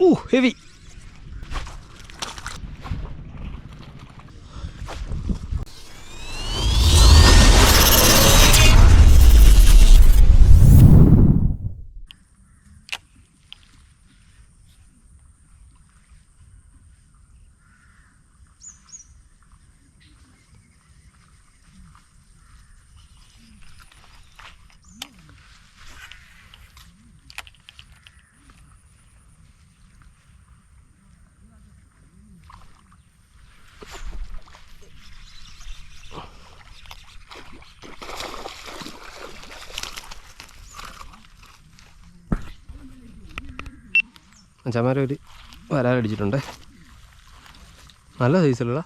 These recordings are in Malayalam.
ഓ ഹെവി അച്ഛന്മാരെ ഒരു വരാലടിച്ചിട്ടുണ്ട് നല്ല സൈസിലുള്ള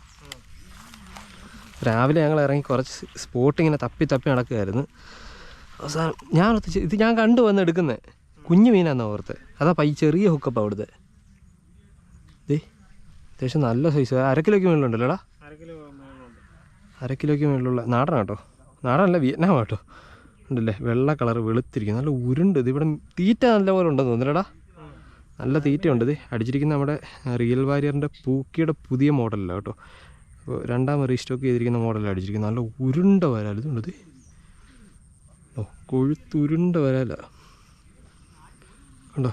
രാവിലെ ഞങ്ങൾ ഇറങ്ങി കുറച്ച് സ്പോട്ട് ഇങ്ങനെ തപ്പി തപ്പി നടക്കുകയായിരുന്നു. അവസാനം ഞാൻ ഓർത്ത് ഇത് ഞാൻ കണ്ടു വന്ന് എടുക്കുന്നത് കുഞ്ഞു മീനാന്ന് ഓർത്ത്. അതാ പൈ ചെറിയ ഹുക്കപ്പ് അവിടുത്തെ. ദേ അത്യാവശ്യം നല്ല സൈസ് അര കിലോയ്ക്ക് മുകളിലുണ്ടല്ലോടാ? അര കിലോയ്ക്ക് മുകളിലുള്ള നാടൻ കേട്ടോ നാടനല്ല വിയറ്റ്നാം കേട്ടോ ഉണ്ടല്ലേ? വെള്ള കളർ വെളുത്തിരിക്കും നല്ല ഉരുണ്ട്. ഇത് ഇവിടെ തീറ്റ നല്ല പോലെ ഉണ്ടെന്ന് തോന്നുന്നില്ലടാ. നല്ല തീറ്റയുണ്ട് ഇത്. അടിച്ചിരിക്കുന്ന നമ്മുടെ റിയൽ വാരിയറിന്റെ പൂക്കിയുടെ പുതിയ മോഡലല്ല കേട്ടോ. അപ്പോൾ രണ്ടാം റീസ്റ്റോക്ക് ചെയ്തിരിക്കുന്ന മോഡലാണ് അടിച്ചിരിക്കുന്നത്. നല്ല ഉരുണ്ട വരാൽ ഇതുണ്ട് ഇത്. ഓ കൊഴുത്തുരുണ്ട വരാല. കണ്ടോ?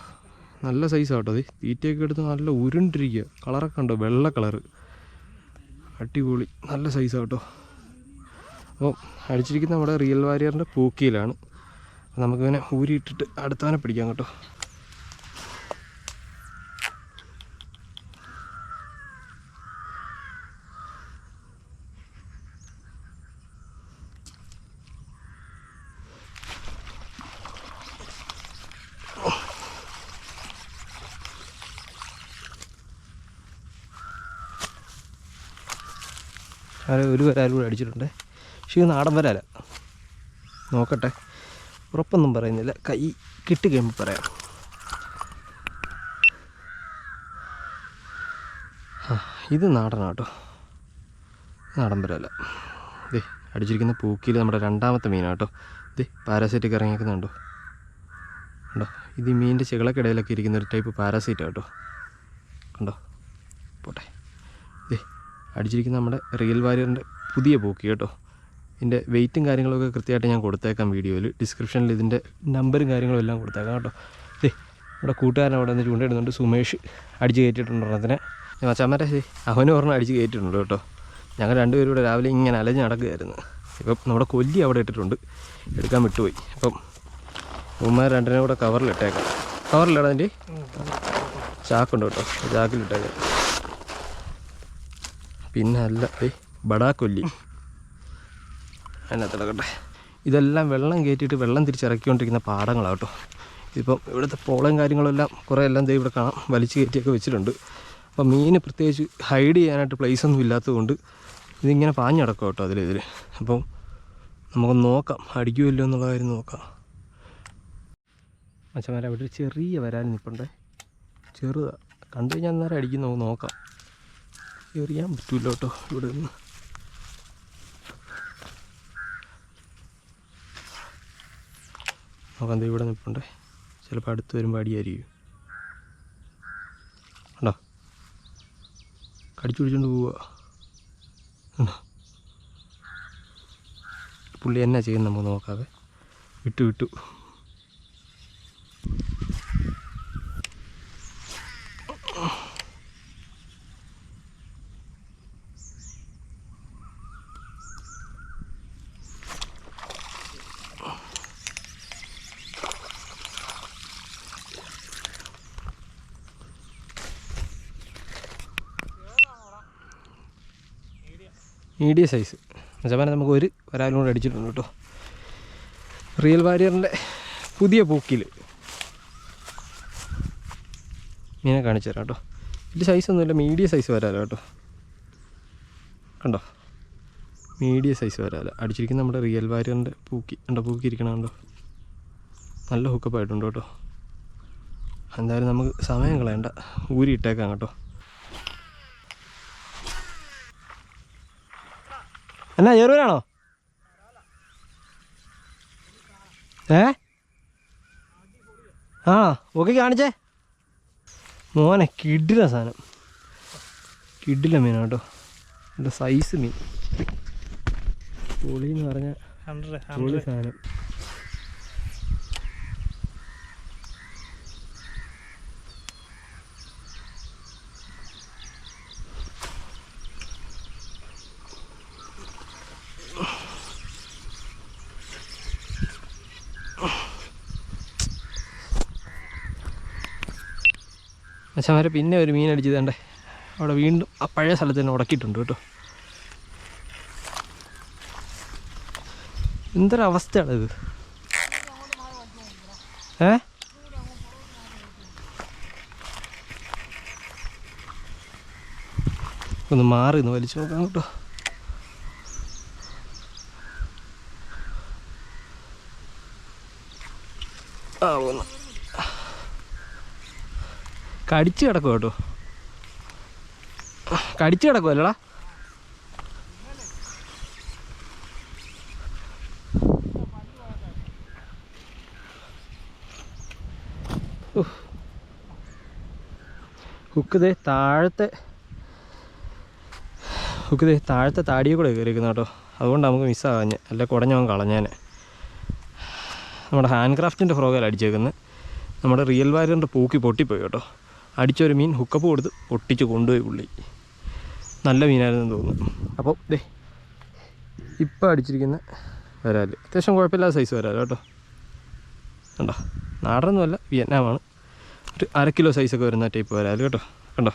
നല്ല സൈസാണ് കേട്ടോ ഇത്. തീറ്റയൊക്കെ എടുത്ത് നല്ല ഉരുണ്ടിരിക്കുക കളറൊക്കെ ഉണ്ടോ വെള്ള കളറ്. അടിപൊളി. നല്ല സൈസാണ് കേട്ടോ. അപ്പോൾ അടിച്ചിരിക്കുന്ന നമ്മുടെ റിയൽ വാരിയറിന്റെ പൂക്കിയിലാണ്. നമുക്കിങ്ങനെ ഊരിയിട്ടിട്ട് അടുത്തവനെ പിടിക്കാം കേട്ടോ. ഒരു വരാൽ കൂടെ അടിച്ചിട്ടുണ്ട്. പക്ഷേ ഇത് നാടൻ വരാല നോക്കട്ടെ. ഉറപ്പൊന്നും പറയുന്നില്ല. കൈ കിട്ടി കഴിയുമ്പോൾ പറയാം. ഇത് നാടനാണ് കേട്ടോ നാടൻ വരാല ദേ അടിച്ചിരിക്കുന്ന പൂക്കിയിൽ നമ്മുടെ രണ്ടാമത്തെ മീനാട്ടോ ദേ പാരാസൈറ്റൊക്കെ ഇറങ്ങിയിരിക്കുന്നുണ്ടോ കണ്ടോ? ഇത് മീനിന്റെ ചെകളക്കിടയിലൊക്കെ ഇരിക്കുന്ന ഒരു ടൈപ്പ് പാരാസൈറ്റ് കേട്ടോ കണ്ടോ? പോട്ടെ. അടിച്ചിരിക്കുന്ന നമ്മുടെ റിയൽ വാരിയറിന്റെ പുതിയ പോക്ക് കേട്ടോ. ഇതിന്റെ വെയിറ്റും കാര്യങ്ങളൊക്കെ കൃത്യമായിട്ട് ഞാൻ കൊടുത്തേക്കാം വീഡിയോയിൽ. ഡിസ്ക്രിപ്ഷനിൽ ഇതിന്റെ നമ്പറും കാര്യങ്ങളും എല്ലാം കൊടുത്തേക്കാം കേട്ടോ. ദേ നമ്മുടെ കൂട്ടുകാരൻ അവിടെ നിന്ന് ചൂണ്ടയിടുന്നുണ്ട്. സുമേഷ് അടിച്ച് കയറ്റിയിട്ടുണ്ട് ഒരെണ്ണത്തിനെ. മച്ചാമ്മരെ ശരി അവനും ഒരെണ്ണം അടിച്ച് കയറ്റിയിട്ടുണ്ട് കേട്ടോ. ഞങ്ങൾ രണ്ടുപേരും ഇവിടെ രാവിലെ ഇങ്ങനെ അലഞ്ഞ് നടക്കുകയായിരുന്നു. ഇപ്പം നമ്മുടെ കൊല്ലി അവിടെ ഇട്ടിട്ടുണ്ട്. എടുക്കാൻ വിട്ടുപോയി. അപ്പം ഉമ്മ രണ്ടിനെ കൂടെ കവറിലിട്ടേക്കാം കവറിലിടാതിന്റെ ചാക്കുണ്ട് കേട്ടോ. ചാക്കിലിട്ടേക്കാം പിന്നെ അല്ല ബടാ കൊല്ലി. അതിനകത്ത് കിടക്കട്ടെ ഇതെല്ലാം വെള്ളം കയറ്റിയിട്ട് വെള്ളം തിരിച്ചിറക്കിക്കൊണ്ടിരിക്കുന്ന പാടങ്ങളാണ് കേട്ടോ ഇപ്പം ഇവിടുത്തെ പോളയും കാര്യങ്ങളെല്ലാം കുറേ എല്ലാം ഇവിടെ കാണാം. വലിച്ചു കയറ്റിയൊക്കെ വെച്ചിട്ടുണ്ട്. അപ്പം മീൻ പ്രത്യേകിച്ച് ഹൈഡ് ചെയ്യാനായിട്ട് പ്ലേസ് ഒന്നും ഇല്ലാത്തതുകൊണ്ട് ഇതിങ്ങനെ പാഞ്ഞടക്കും കേട്ടോ അതിലെതിരെ അപ്പം നമുക്ക് നോക്കാം അടിക്കുമല്ലോ എന്നുള്ള കാര്യം നോക്കാം. മച്ചന്മാരെ അവിടെ ഒരു ചെറിയ വരാൻ നിൽപ്പുണ്ടേ ചെറുതാണ് കണ്ടു കഴിഞ്ഞാൽ അന്നേരം അടിക്കും നമുക്ക് നോക്കാം. എറിയാൻ പറ്റൂല കേട്ടോ ഇവിടെ നിന്ന് നോക്കാം ഇവിടെ നിൽപ്പുണ്ടേ ചിലപ്പോൾ അടുത്ത് വരുമ്പോൾ അടിയായിരിക്കും. കണ്ടോ? കടിച്ചു പിടിച്ചോണ്ട് പോവുക പുള്ളി എന്നാ ചെയ്യുന്നത് നമുക്ക് നോക്കാവേ? വിട്ടു വിട്ടു. Medium size. ജപ്പാനെ നമുക്ക് ഒരു വരാലും കൂടെ അടിച്ചിട്ടുണ്ട് കേട്ടോ. റിയൽ വാരിയറിന്റെ പുതിയ പൂക്കിൽ. മീനെ കാണിച്ചു തരാം കേട്ടോ. വലിയ സൈസൊന്നുമില്ല മീഡിയം സൈസ് വരാലോ കേട്ടോ. കണ്ടോ? മീഡിയം സൈസ് വരാല. അടിച്ചിരിക്കുന്ന നമ്മുടെ റിയൽ വാരിയറിന്റെ പൂക്കി കണ്ടോ പൂക്കി ഇരിക്കണം കണ്ടോ? നല്ല ഹുക്കപ്പ് ആയിട്ടുണ്ട് കേട്ടോ. എന്തായാലും നമുക്ക് സമയം കളയണ്ട. ഊരി ഇട്ടേക്കാം കേട്ടോ. എന്നാ ചെറുവനാണോ ഏ? ആ ഓക്കെ കാണിച്ചേ. മോനെ കിഡില സാധനം. കിഡില മീനാ കേട്ടോ. എന്റെ സൈസ് മീൻ. പൊളി എന്ന് പറഞ്ഞാൽ പൊളി സാധനം. മച്ചമാരെ പിന്നെ ഒരു മീൻ അടിച്ചത് കണ്ടേ അവിടെ വീണ്ടും ആ പഴയ സ്ഥലത്ത് തന്നെ ഉടക്കിയിട്ടുണ്ട് കേട്ടോ. എന്തൊരവസ്ഥയാണിത്? ഏ? ഒന്ന് മാറി ഒന്ന് വലിച്ചു നോക്കാം കേട്ടോ. കടിച്ച് കിടക്കും കേട്ടോ. കടിച്ച് കിടക്കുമല്ലടാ ഹുക്ക് ദേ താഴത്തെ ഹുക്ക് ദേ താഴത്തെ താടിയെ കൂടെ കയറിയിരിക്കുന്ന കേട്ടോ. അതുകൊണ്ട് നമുക്ക് മിസ്സാകാഞ്ഞ് അല്ല കുടഞ്ഞവൻ കളഞ്ഞേനെ. നമ്മുടെ ഹാൻഡ് ക്രാഫ്റ്റിന്റെ ഫ്രോഗല അടിച്ചേക്കുന്നത് നമ്മുടെ റിയൽ വാരിന്റെ പൂക്കി പൊട്ടിപ്പോയി കേട്ടോ. അടിച്ചൊരു മീൻ ഹുക്കപ്പ് കൊടുത്ത് പൊട്ടിച്ച് കൊണ്ടുപോയി പുള്ളി. നല്ല മീനായിരുന്നു തോന്നുന്നു. അപ്പോൾ ദേ ഇപ്പം അടിച്ചിരിക്കുന്ന വരാൽ അത്യാവശ്യം കുഴപ്പമില്ലാത്ത സൈസ് വരാൽ കേട്ടോ. കണ്ടോ? നാടനൊന്നുമല്ല വിയറ്റ്നാമാണ്. ഒരു അര കിലോ സൈസൊക്കെ വരുന്ന ടൈപ്പ് വരാൽ കേട്ടോ. കണ്ടോ?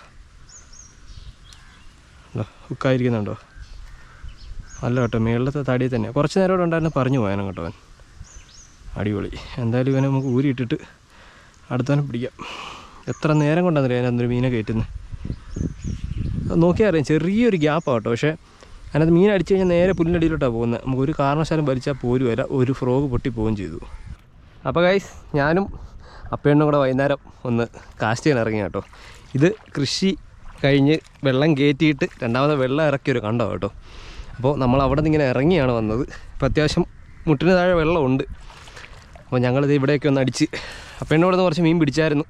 കണ്ടോ? ഹുക്കായിരിക്കുന്നുണ്ടോ? അല്ല കേട്ടോ മേളിലത്തെ തടി തന്നെ. കുറച്ച് നേരം ഉണ്ടായിരുന്നു പറഞ്ഞു പോയാനും കേട്ടോ അവൻ. അടിപൊളി. എന്തായാലും ഇവനെ നമുക്ക് ഊരിയിട്ടിട്ട് അടുത്തവനെ പിടിക്കാം. എത്ര നേരം കൊണ്ടാണെന്നറിയാം അതിനകത്തൊരു മീനെ കയറ്റുന്നത് നോക്കിയാൽ അറിയാം ചെറിയൊരു ഗ്യാപ്പാണ് കേട്ടോ പക്ഷേ അതിനകത്ത് മീൻ അടിച്ചു കഴിഞ്ഞാൽ നേരെ പുല്ലിനടിയിലോട്ടാണ് പോകുന്നത് നമുക്ക് ഒരു കാരണവശാലും വലിച്ചാൽ പോരുമല്ല ഒരു ഫ്രോഗ് പൊട്ടി പോവുകയും ചെയ്തു. അപ്പോൾ ഗൈസ് ഞാനും അപ്പേണ്ണും കൂടെ വൈകുന്നേരം ഒന്ന് കാസ്റ്റ് ചെയ്യാൻ ഇറങ്ങി കേട്ടോ ഇത് കൃഷി കഴിഞ്ഞ് വെള്ളം കയറ്റിയിട്ട് രണ്ടാമത് വെള്ളം ഇറക്കിയൊരു കണ്ടോ കേട്ടോ അപ്പോൾ നമ്മൾ അവിടെ നിന്ന് ഇങ്ങനെ ഇറങ്ങിയാണ് വന്നത്. ഇപ്പോൾ അത്യാവശ്യം മുട്ടിന് താഴെ വെള്ളമുണ്ട്. അപ്പോൾ ഞങ്ങളിത് ഇവിടെയൊക്കെ ഒന്ന് അടിച്ച് അപ്പേണ്ണോടൊന്ന് കുറച്ച് മീൻ പിടിച്ചായിരുന്നു.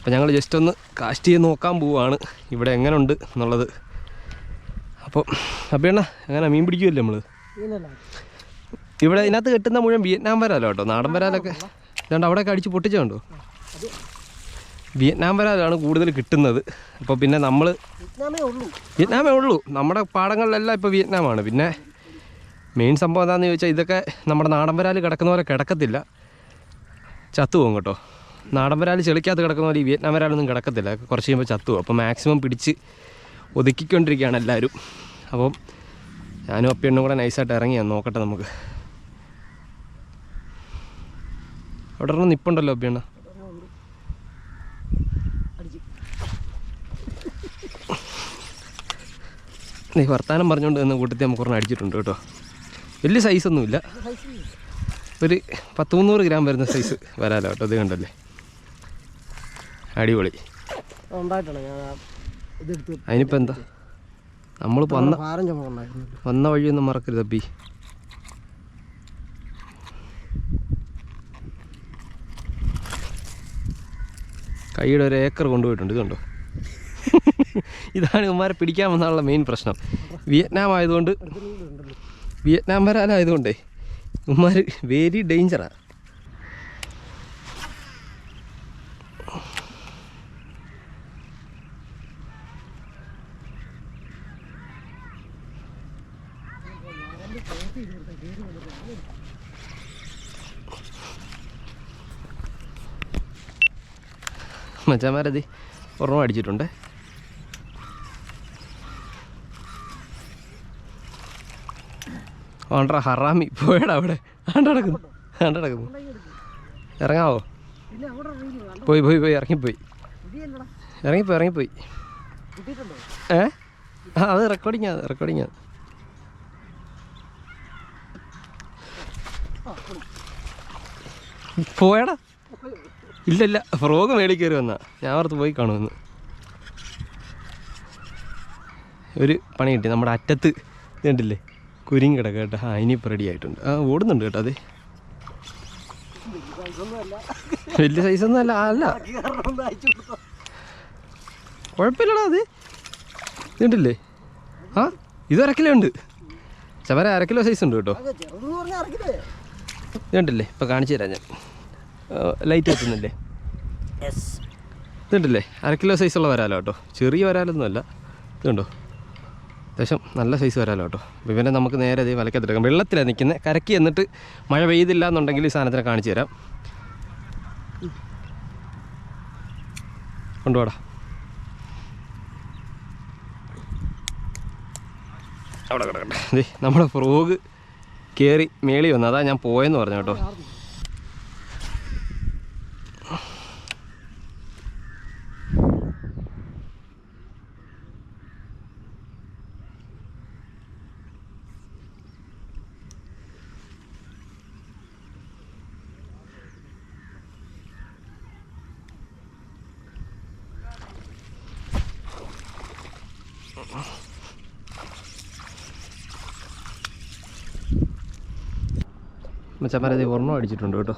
അപ്പോൾ ഞങ്ങൾ ജസ്റ്റ് ഒന്ന് കാസ്റ്റ് ചെയ്ത് നോക്കാൻ പോവുകയാണ് ഇവിടെ എങ്ങനെ ഉണ്ട് എന്നുള്ളത്. അപ്പോൾ അപ്പേണ്ണ അങ്ങനെ മീൻ പിടിക്കുമല്ലോ നമ്മൾ ഇവിടെ ഇതിനകത്ത് കെട്ടുന്ന മുഴുവൻ വിയറ്റ്നാം വരാലോ കേട്ടോ? നാടൻ വരാലൊക്കെ. ഇതുകൊണ്ട് അവിടെയൊക്കെ അടിച്ച് പൊട്ടിച്ചുണ്ടോ വിയറ്റ്നാം വരാലാണ് കൂടുതൽ കിട്ടുന്നത്. അപ്പോൾ പിന്നെ നമ്മൾ വിയറ്റ്നാമേ ഉള്ളൂ. നമ്മുടെ പാടങ്ങളിലെല്ലാം ഇപ്പോൾ വിയറ്റ്നാമാണ്. പിന്നെ മെയിൻ സംഭവം എന്താണെന്ന് ചോദിച്ചാൽ ഇതൊക്കെ നമ്മുടെ നാടൻ വരാൽ കിടക്കുന്ന പോലെ കിടക്കത്തില്ല. ചത്തുപോകും കേട്ടോ. നാടൻ വരാൽ ചെളിക്കകത്ത് കിടക്കുന്ന പോലെ ഈ വിയറ്റ്നാം വരാലൊന്നും കിടക്കത്തില്ല കുറച്ച് കഴിയുമ്പോൾ ചത്തു അപ്പോൾ മാക്സിമം പിടിച്ച് ഒതുക്കിക്കൊണ്ടിരിക്കുകയാണ് എല്ലാവരും അപ്പം ഞാനും അപ്പിയണ്ണും കൂടെ നൈസായിട്ട് ഇറങ്ങിയാൽ നോക്കട്ടെ നമുക്ക്. അവിടെ ഒരെണ്ണം നിപ്പുണ്ടല്ലോ അപ്പിയണ്ണ നീ വർത്താനം പറഞ്ഞുകൊണ്ട് നിന്ന് കൂട്ടത്തിൽ നമുക്ക് ഒരെണ്ണം അടിച്ചിട്ടുണ്ട് കേട്ടോ. വലിയ സൈസൊന്നുമില്ല ഒരു പത്ത് മുന്നൂറ് ഗ്രാം വരുന്ന സൈസ് വരാലോ കേട്ടോ. അത് കണ്ടല്ലേ? അടിപൊളി. അതിനിപ്പോ എന്താ? നമ്മൾ വന്ന വന്ന വഴിയൊന്നും മറക്കരുത് അപ്പി. കൈയുടെ ഒരു ഏക്കർ കൊണ്ടുപോയിട്ടുണ്ട് കണ്ടോ? ഇതാണ് ഇവന്മാരെ പിടിക്കാൻ വന്നാലുള്ള മെയിൻ പ്രശ്നം. വിയറ്റ്നാം ആയതുകൊണ്ട് വിയറ്റ്നാം വരാനായതുകൊണ്ടേ ഇവന്മാർ വെരി ഡേഞ്ചറാണ് മച്ചാമാരതി ഒരെണ്ണം അടിച്ചിട്ടുണ്ട്. ഓണ്ടറ ഹറാമി പോയടാ അവിടെ. ആണ്ട നടക്കുന്നു ആണ്ട നടക്കുന്നു. ഇറങ്ങാവോ? പോയി പോയി പോയി ഇറങ്ങിപ്പോയി. ഇറങ്ങിപ്പോയി ഇറങ്ങിപ്പോയി. ഏ? ആ അത് റെക്കോർഡിങ് ആണ് റെക്കോർഡിങ് ആണ് പോയടാ. ഇല്ല ഇല്ല ഫ്രോഗ് മേളിൽ കയറി വന്നാ. ഞാൻ ഓർത്ത് പോയി കാണുമെന്ന്. ഒരു പണി കിട്ടി. നമ്മുടെ അറ്റത്ത് കണ്ടില്ലേ? കുരിങ് കിടക്കുക കേട്ടോ. ആ ഇനിയിപ്പോൾ റെഡി ആയിട്ടുണ്ട്. ആ ഓടുന്നുണ്ട് കേട്ടോ അതെ. വലിയ സൈസൊന്നും അല്ല. അല്ല. കുഴപ്പമില്ലടാ അത്. ഇതുണ്ടല്ലേ ആ ഇത് അരക്കിലോ കിലോ ഉണ്ട്. ചവര അരക്കിലോ കിലോ സൈസ് ഉണ്ട് കേട്ടോ. ഇതുണ്ടല്ലേ ഇപ്പം കാണിച്ചു തരാം ഞാൻ. ലൈറ്റ് എത്തുന്നില്ലേ? ഇതുണ്ടല്ലേ? അര കിലോ സൈസുള്ള വരാലോ കേട്ടോ. ചെറിയ വരാലൊന്നുമല്ല ഇതുണ്ടോ? അത്യാവശ്യം നല്ല സൈസ് വരാലോ കേട്ടോ. ഇവനെ നമുക്ക് നേരെ അതേ വലക്കത്തെടുക്കാം വെള്ളത്തിലാണ് നിൽക്കുന്നത് കരക്കി എന്നിട്ട് മഴ പെയ്തില്ല എന്നുണ്ടെങ്കിൽ ഈ സാധനത്തിനെ കാണിച്ചു തരാം. കൊണ്ടുപോടാ. അവിടെ കിടക്കട്ടെ. നമ്മുടെ ഫ്രോഗ് കയറി മേളി വന്നു. അതാ ഞാൻ പോയെന്ന് പറഞ്ഞു കേട്ടോ. മച്ചന്മാരെ ഒരെണ്ണം അടിച്ചിട്ടുണ്ട് കേട്ടോ.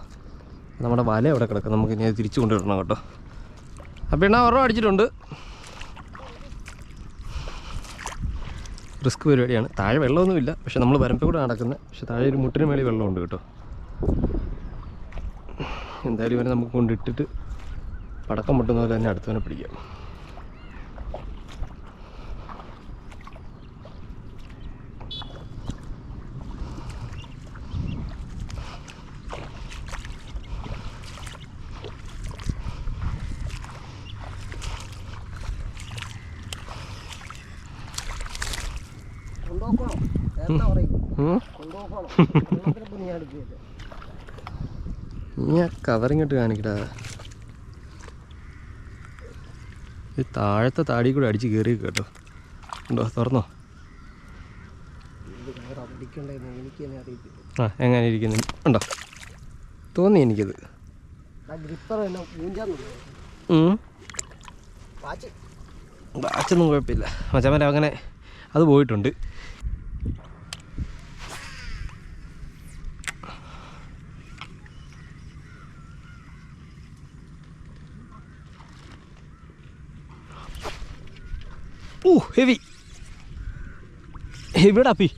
നമ്മുടെ വല അവിടെ കിടക്കും നമുക്ക് ഇനി തിരിച്ചു കൊണ്ടുവരണം കേട്ടോ. അപ്പം എണ്ണ ഒരെണ്ണം അടിച്ചിട്ടുണ്ട്. റിസ്ക് പരിപാടിയാണ്. താഴെ വെള്ളമൊന്നുമില്ല. പക്ഷെ നമ്മൾ വരമ്പ് കൂടെ നടക്കുന്നത് പക്ഷെ താഴെ ഒരു മുട്ടിന് മേളിൽ വെള്ളമുണ്ട് കേട്ടോ. എന്തായാലും ഇവനെ നമുക്ക് കൊണ്ടിട്ടിട്ട് പടക്കം പൊട്ടുന്ന തന്നെ അടുത്തവനെ പിടിക്കാം. നീ ആ കവറിങ്ങോട്ട് കാണിക്കടാ. ഈ താഴത്തെ താടി കൂടെ അടിച്ച് കയറി കേട്ടോ. ഉണ്ടോ? തുറന്നോ? ആ എങ്ങനെ ഇരിക്കുന്നു? ഉണ്ടോ? തോന്നി എനിക്കത്. വാച്ചൊന്നും കുഴപ്പമില്ല. മച്ചാമര അങ്ങനെ അത് പോയിട്ടുണ്ട്. ഹെവി ഹെവിടാ പി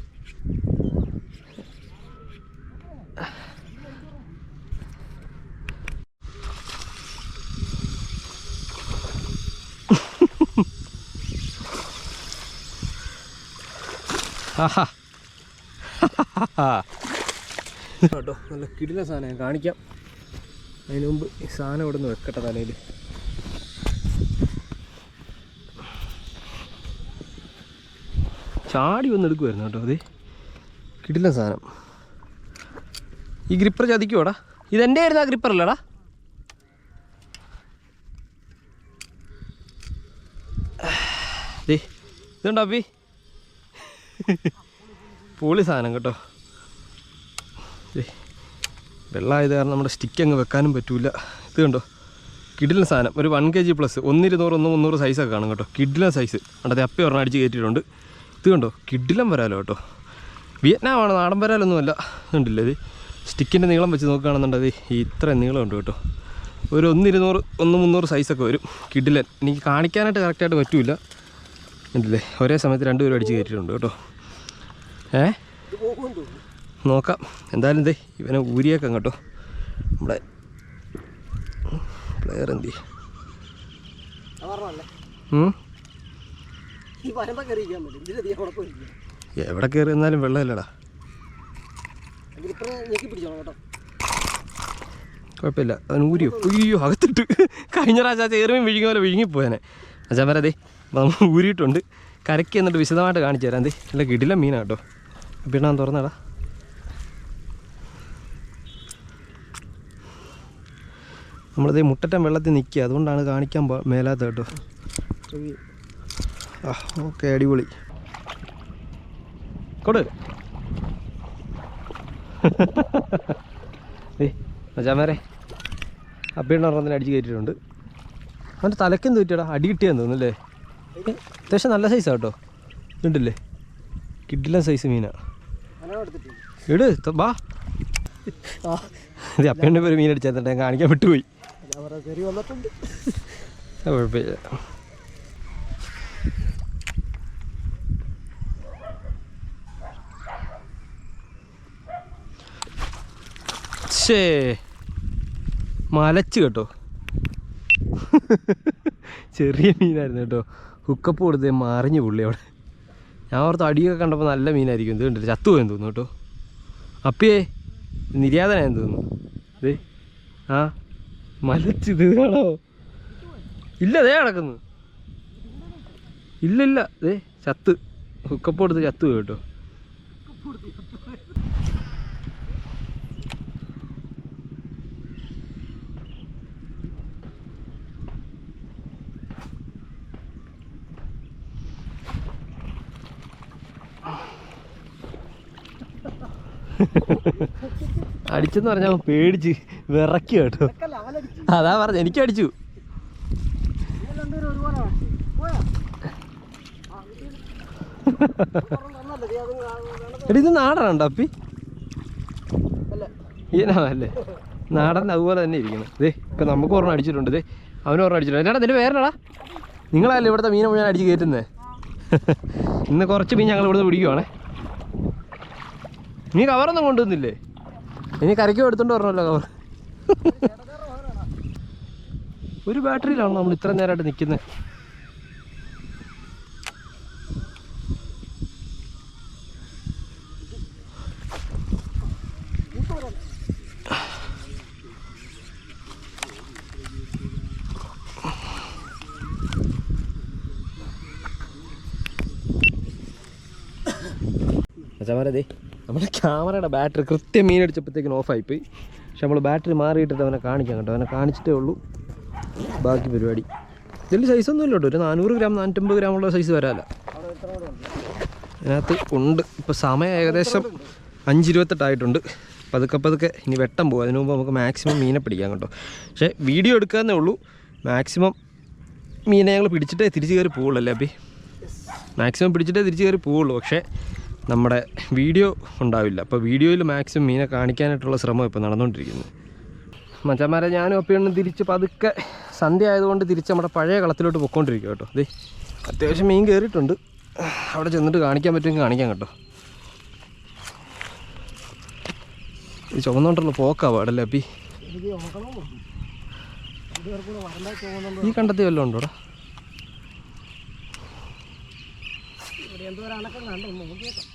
കേട്ടോ നല്ല കിടില സാധനം ഞാൻ കാണിക്കാം. അതിന് മുമ്പ് ഈ സാധനം ഇവിടെ നിന്ന് വെക്കട്ടെ തലയിൽ. ചാടി വന്ന് എടുക്കുമായിരുന്നു കേട്ടോ അതെ. കിട്ടില്ല സാധനം. ഈ ഗ്രിപ്പർ ചതിക്കുവാടാ. ഇതെന്റെ ആയിരുന്നു ആ ഗ്രിപ്പർ അല്ലടാ. ദേ ഇതുണ്ടോ അപ്പി? പൊളി സാധനം കേട്ടോ. വെള്ളമായത് കാരണം നമ്മുടെ സ്റ്റിക്ക് അങ്ങ് വെക്കാനും പറ്റൂല. ഇത് കണ്ടോ? കിഡിലിന് സാധനം. ഒരു വൺ കെ ജി പ്ലസ് ഒന്നിരുന്നൂറ് ഒന്ന് മുന്നൂറ് സൈസൊക്കെ കാണും കേട്ടോ. കിഡിലൻ സൈസ് കണ്ടത് അപ്പി ഒരെണ്ണം അടിച്ച് കയറ്റിയിട്ടുണ്ട്. ഇത് കണ്ടോ? കിഡിലം വരാലോ കേട്ടോ. വിയറ്റ്നാമാണ് നാടൻ വരാലൊന്നുമല്ല. കണ്ടില്ലേ ഇത്? സ്റ്റിക്കിന്റെ നീളം വെച്ച് നോക്കുകയാണെന്നുണ്ടത് ഇത്ര ഉണ്ട് കേട്ടോ. ഒരു ഒന്നിരുന്നൂറ് ഒന്ന് മുന്നൂറ് സൈസൊക്കെ വരും. കിഡിലൻ എനിക്ക് കാണിക്കാനായിട്ട് കറക്റ്റായിട്ട് പറ്റില്ല ഉണ്ടല്ലേ ഒരേ സമയത്ത് രണ്ടുപേരും അടിച്ച് കയറ്റിയിട്ടുണ്ട് കേട്ടോ. ഏ? നോക്കാം. എന്തായാലും ദേ ഇവനെ ഊരിയേക്കാം കേട്ടോ. നമ്മുടെ പ്ലെയർ എന്തി? ഈ വരമ്പ കയറിയിരിക്കാൻ പറ്റും. ഇതിലധികം കുഴപ്പമില്ല എവിടെ കയറി എന്നാലും വെള്ളമില്ലടാ. ഗ്രിപ്പർ ഞെക്കി പിടിച്ചോളാം കേട്ടോ. കുഴപ്പമില്ല. അവൻ ഊരിയോ? അയ്യോ അകത്തിട്ട്. കഴിഞ്ഞ പ്രാവശ്യം ആ വിഴുങ്ങി വിഴുങ്ങിയ പോലെ വിഴുങ്ങിപ്പോയനെ അച്ഛൻ വരാതെ നമ്മൾ ഊരിയിട്ടുണ്ട്. കരയ്ക്ക് എന്നിട്ട് വിശദമായിട്ട് കാണിച്ചു തരാം ദേ. നല്ല കിടില മീനാ കേട്ടോ. പിന്നെ തുറന്നടാ. നമ്മളിതേ മുട്ടറ്റം വെള്ളത്തിൽ നിൽക്കുക. അതുകൊണ്ടാണ് കാണിക്കാൻ മേലാത്ത കേട്ടോ. ഓക്കെ അടിപൊളി. കൊടു. മച്ചാമാരെ ഒരെണ്ണത്തിന് അടിച്ച് കയറ്റിയിട്ടുണ്ട്. അവന്റെ തലക്കും പറ്റിയടാ അടി കിട്ടിയെന്ന് തോന്നുന്നല്ലേ അത്യാവശ്യം നല്ല സൈസാണ് കേട്ടോ. ഇതുണ്ടല്ലേ? കിഡില സൈസ് മീനാ. ഇട് ബാ ഇത് അപ്പേന്റെ പേര് മീൻ അടിച്ചാൽ കാണിക്കാൻ വിട്ടുപോയി. കുഴപ്പമില്ല. ഷേ മലച്ച് കേട്ടോ. ചെറിയ മീനായിരുന്നു കേട്ടോ. ഹുക്കപ്പ് കൊടുത്ത് മറിഞ്ഞു പുള്ളി അവിടെ. ഞാൻ ഓർത്ത് അടിയൊക്കെ കണ്ടപ്പോൾ നല്ല മീനായിരിക്കും. ഇത് കണ്ടില്ല? ചത്തു പോയെന്ന് തോന്നുന്നു കേട്ടോ. അപ്പിയേ നിര്യാതനായെന്ന് തോന്നുന്നു. ആ മലച്ച് ഇത് കാണോ ഇല്ല ദേ കിടക്കുന്നു ഇല്ല ഇല്ല ദേ ചത്ത്. ഹുക്കപ്പ് കൊടുത്ത് ചത്തു പോയി കേട്ടോ. അടിച്ചെന്ന് പറഞ്ഞാൽ പേടിച്ച് വിറക്കി കേട്ടോ. അതാ പറഞ്ഞ എനിക്ക് അടിച്ചു. ഇത്. എടി ഇത് നാടനുണ്ടോ അപ്പി? അല്ല? ഈനാവല്ലേ നാടൻ അതുപോലെ തന്നെ ഇരിക്കുന്നു ദേ ഇപ്പം നമുക്ക് ഒരെണ്ണം അടിച്ചിട്ടുണ്ട്. ദേ അവനും ഒരെണ്ണം അടിച്ചിട്ടുണ്ട്. എന്നാടാ നിന്റെ പേരെടാ നിങ്ങളല്ലേ ഇവിടുത്തെ മീനെ മുഴുവൻ അടിച്ച് കയറ്റുന്നേ? ഇന്ന് കുറച്ച് മീൻ ഞങ്ങൾ ഇവിടുന്ന് പിടിക്കുവാണേ. നീ കവറൊന്നും കൊണ്ടുവന്നില്ലേ? ഇനി കരയ്ക്ക് എടുത്തോണ്ട് പറഞ്ഞല്ലോ കവർ. ഒരു ബാറ്ററിയിലാണോ നമ്മൾ ഇത്ര നേരമായിട്ട് നിൽക്കുന്നത് അച്ഛന്മാരതേ നമ്മുടെ ക്യാമറയുടെ ബാറ്ററി കൃത്യം മീൻ അടിച്ചപ്പോഴത്തേക്കിന് ഓഫായിപ്പോയി പക്ഷെ നമ്മൾ ബാറ്ററി മാറിയിട്ടിട്ട് അവനെ കാണിക്കാം കേട്ടോ. അവനെ കാണിച്ചിട്ടേ ഉള്ളൂ. ബാക്കി പരിപാടി. ഇതിൽ സൈസൊന്നും ഇല്ല കേട്ടോ. ഒരു നാനൂറ് ഗ്രാം നാനൂറ്റമ്പത് ഗ്രാമുള്ള സൈസ് വരാല്ല അതിനകത്ത് ഉണ്ട്. ഇപ്പോൾ സമയം ഏകദേശം അഞ്ചിരുപത്തെട്ടായിട്ടുണ്ട്. പതുക്കെ പതുക്കെ ഇനി വെട്ടം പോകും. അതിനു മുമ്പ് നമുക്ക് മാക്സിമം മീനെ പിടിക്കാം കേട്ടോ. പക്ഷേ വീഡിയോ എടുക്കാന്നേ ഉള്ളൂ. മാക്സിമം മീനെ ഞങ്ങൾ പിടിച്ചിട്ടേ തിരിച്ചു കയറി പോവുള്ളൂ അല്ലേ അപ്പി? മാക്സിമം പിടിച്ചിട്ടേ തിരിച്ചു കയറി പോവുള്ളൂ. പക്ഷേ നമ്മുടെ വീഡിയോ ഉണ്ടാവില്ല. അപ്പോൾ വീഡിയോയിൽ മാക്സിമം മീനെ കാണിക്കാനായിട്ടുള്ള ശ്രമം ഇപ്പോൾ നടന്നുകൊണ്ടിരിക്കുന്നത് മച്ചന്മാരെ ഞാനും ഒപ്പിയൊന്നും തിരിച്ച് പതുക്കെ സന്ധ്യ ആയതുകൊണ്ട് തിരിച്ച് നമ്മുടെ പഴയ കളത്തിലോട്ട് പൊയ്ക്കൊണ്ടിരിക്കുക കേട്ടോ. അതെ അത്യാവശ്യം മീൻ കയറിയിട്ടുണ്ട് അവിടെ ചെന്നിട്ട് കാണിക്കാൻ പറ്റുമെങ്കിൽ കാണിക്കാം കേട്ടോ. ഇത് പോക്കാവോ അവിടെ അല്ലേ അപ്പി? ഈ കണ്ടെത്തി വല്ലതും ഉണ്ടോടാ? എന്തോ ഒരു അണക്കം കണ്ടു നോക്കിയേക്കാം.